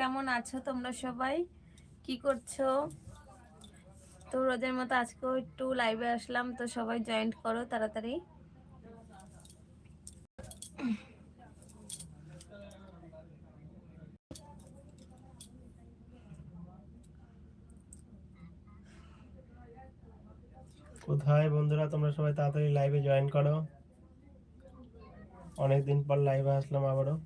কেমন আছো তোমরা সবাই? কি করছ? তো রোজের মতো আজকেও একটু লাইভে আসলাম, তো সবাই জয়েন্ট করো তাড়াতাড়ি। কোথায় বন্ধুরা? তোমরা সবাই তাড়াতাড়ি লাইভে জয়েন করো। অনেকদিন পর লাইভে আসলাম আবারও।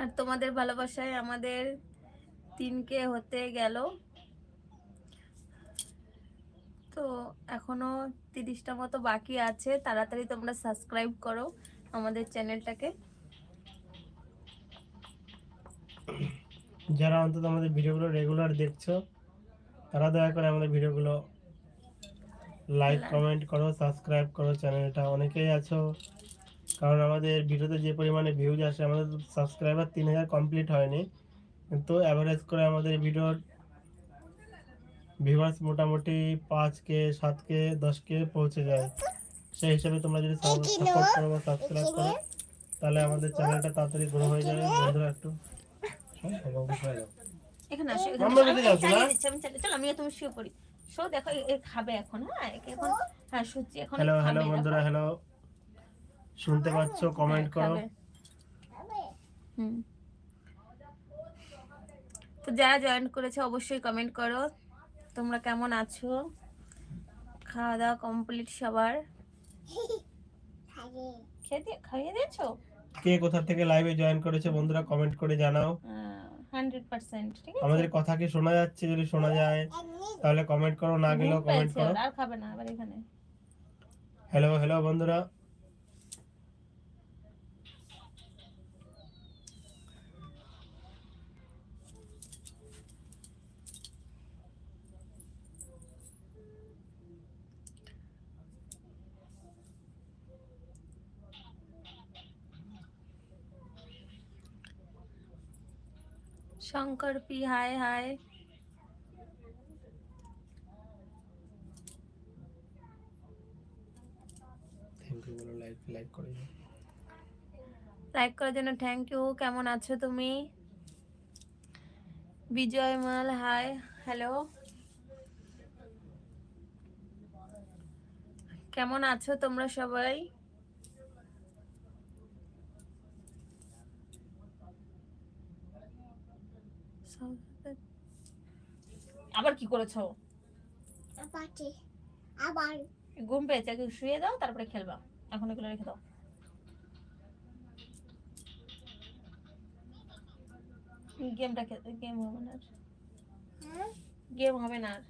আর তোমাদের ভালোবাসায় আমাদের তিনকে হতে গেল। তো এখনও তিরিশটা মতো বাকি আছে। তাড়াতাড়ি তোমরা সাবস্ক্রাইব করো আমাদের চ্যানেলটাকে যারা অন্তত আমাদের ভিডিওগুলো রেগুলার দেখছ তারা দয়া করে আমাদের ভিডিওগুলো লাইক কমেন্ট করো সাবস্ক্রাইব করো চ্যানেলটা অনেকেই আছো কারণ আমাদের ভিডিওতে যে পরিমাণে ভিউজ আসে আমাদের সাবস্ক্রাইবার তিন হাজার কমপ্লিট হয়নি। কিন্তু অ্যাভারেজ করে আমাদের ভিডিওর ভিউয়ার্স মোটামুটি পাঁচ কে সাত কে দশ কে পৌঁছে যায়। সেই হিসাবে তোমরা যদি সাপোর্ট করো বা সাবস্ক্রাইব করো তাহলে আমাদের চ্যানেলটা তাড়াতাড়ি গ্রো হয়ে যাবে। বন্ধুরা একটু হ্যাঁ, হয়ে। এখানে আসো এখানে আমিও তুমি শুয়ে পড়ি। শো দেখো এ- খাবে এখন হ্যাঁ এখন হ্যাঁ সুচি এখন হ্যালো হ্যালো। বন্ধুরা হ্যালো। শুনতে পাচ্ছ কমেন্ট করো। হুম। তো যারা জয়েন করেছে অবশ্যই কমেন্ট করো। তোমরা কেমন আছো? খাওয়া দাওয়া কমপ্লিট সবার? খেয়ে দিয়ে খাইয়ে দিয়েছ? কে কোথা থেকে লাইভে জয়েন করেছে বন্ধুরা কমেন্ট করে জানাও। আমাদের কথা কি শোনা যাচ্ছে যদি শোনা যায় তাহলে কমেন্ট করো না গেলেও কমেন্ট করো। আর খাবে না আবার এখানে। হ্যালো হ্যালো বন্ধুরা। শঙ্কর পি করে দিও। লাইক করার জন্য থ্যাংক ইউ কেমন আছো তুমি? বিজয় মাল হাই হ্যালো কেমন আছো তোমরা সবাই? আবার কি করেছ? আবার। ঘুম পেয়েছে আগে শুয়ে দাও তারপরে খেলবা। এখন এগুলো রেখে দাও। গেমটা গেম হবে না গেম হবে না আর।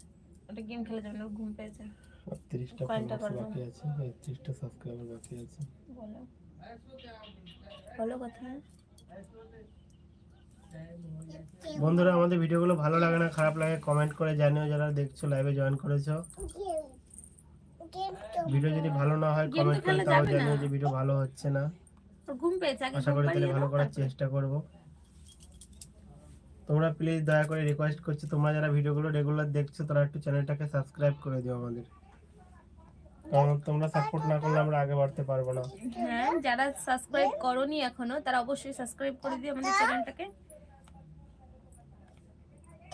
ওটা গেম খেলে যাবে না ঘুম পেয়েছে। 30টা কয়েনটা বাকি আছে এই 30টা সাবস্ক্রাইবার বাকি আছে। বলো। বলো কথা। বন্ধুরা আমাদের ভিডিওগুলো ভালো লাগে না খারাপ লাগে কমেন্ট করে জানিও যারা দেখছ লাইভে জয়েন করেছ। ভিডিও যদি ভালো না হয় কমেন্ট করে তাও জানিও যে ভিডিও ভালো হচ্ছে না। ঘুম পেয়েছে আশা করি তাহলে ভালো করার চেষ্টা করব। তোমরা প্লিজ দয়া করে রিকোয়েস্ট করছি তোমরা যারা ভিডিওগুলো রেগুলার দেখছ তারা একটু চ্যানেলটাকে সাবস্ক্রাইব করে দিও আমাদের। কারণ তোমরা সাপোর্ট না করলে আমরা আগে বাড়তে পারব না। হ্যাঁ যারা সাবস্ক্রাইব করনি এখনও তারা অবশ্যই সাবস্ক্রাইব করে দিও আমাদের চ্যানেলটাকে সামনে সামনে থাকো সাইডে পড়ে রয়েছে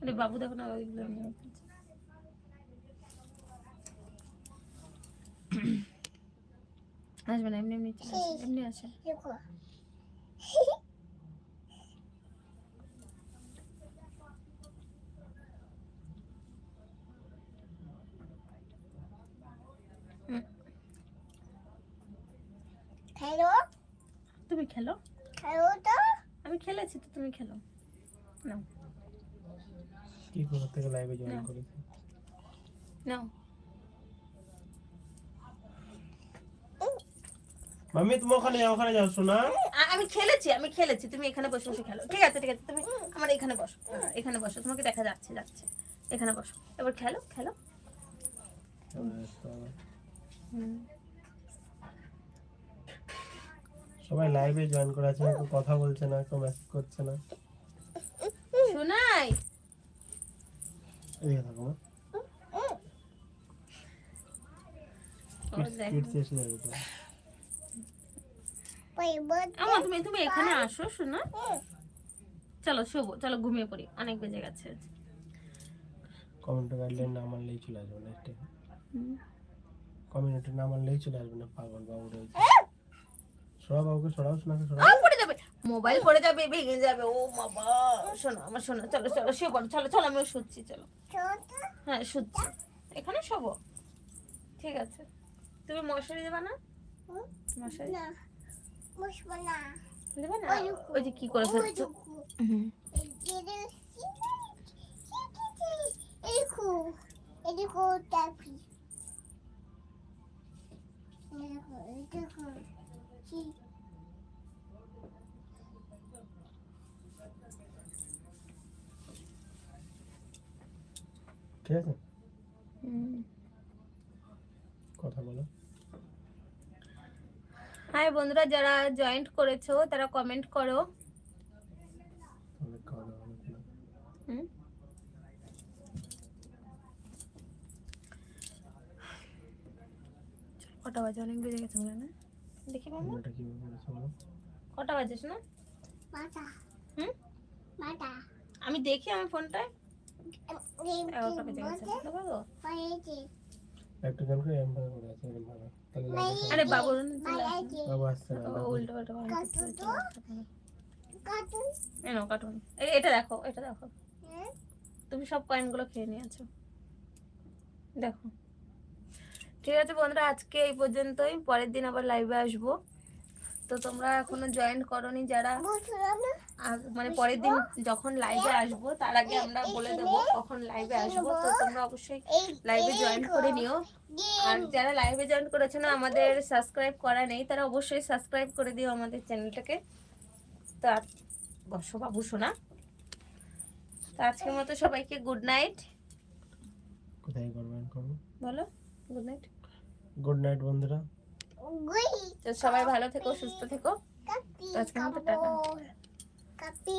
আরে বাবু দেখো না ওইগুলো আসবে না এমনি এমনি এমনি আসে। হ্যালো তুমি খেলো? হ্যালো তো? আমি খেলেছি তো তুমি খেলো। নাও কি কোথা থেকে লাইভে জয়েন। করেছে। নাও মাম্মি তুমি ওখানে যাও ওখানে যাও শোনা। আমি খেলেছি আমি খেলেছি। তুমি এখানে বসে বসে খেলো। ঠিক আছে ঠিক আছে তুমি আমার এখানে বসো। এখানে বসো। তোমাকে দেখা যাচ্ছে যাচ্ছে। এখানে বসো। এবার খেলো খেলো। সবাই লাইভে জয়েন করে আছে কেউ কথা বলছে না কেউ মেসেজ করছে না। আমার তুমি তুমি এখানে আসো শোনা। চলো শোবো চলো ঘুমিয়ে পড়ি। অনেক বেজে গেছে কমেন্টে গাইডলাইন না মানলেই চলে আসবে টাইম হুম। কমিউনিটি না মানলেই চলে আসবে না পাগল বাবু রয়েছে। সরাও বাবুকে সরাও শোনাকে সরাও। মোবাইল পড়ে যাবে ভেঙে যাবে। ও বাবা। শোনো আমার শোনো চলো চলো শুয়ে পড়ো। চলো চলো আমিও শুচ্ছি চলো। হ্যাঁ শুচ্ছি। এখানে শোবো? ঠিক আছে। তুমি মশারি দেবা না? মশারি. দেবে না? ওই যে কি করে ফেলছো হুম। এদিকে- ঠিক আছে? কথা বলো। হাই বন্ধুরা যারা জয়েন্ট করেছ তারা কমেন্ট করো? কটা বাজে? অনেক বেজে গেছে মনে না? দেখি এটা বলো? কটা বাজেস না মাথা। হুম? মাথা। আমি দেখি আমার ফোনটায় এগারোটা বেজে গেছে। একটা করে এম করে আছে আরে। বাবু আসছে উল্টো। কার্টুন। এটা দেখো এটা দেখো? তুমি সব কয়েনগুলো খেয়ে নিয়েছো দেখো ঠিক আছে বন্ধুরা আজকে এই পর্যন্তই পরের দিন আবার লাইভে আসব তো তোমরা এখনও জয়েন করনি যারা। মানে পরের দিন যখন লাইভে আসব তার আগে আমরা বলে দেবো কখন লাইভে আসব। তো তোমরা অবশ্যই লাইভে জয়েন করে নিও। আর যারা লাইভে জয়েন করেছে না আমাদের সাবস্ক্রাইব করা নেই তারা অবশ্যই সাবস্ক্রাইব করে দিও আমাদের চ্যানেলটাকে তো আর বসো বাবু শোনা তো আজকের মতো সবাইকে গুড নাইট কোথায় করবেন বলো গুড নাইট গুড নাইট বন্ধুরা। তো সবাই ভালো থেকো সুস্থ থেকো। কাপি আজকের মতো টাটা। কাপি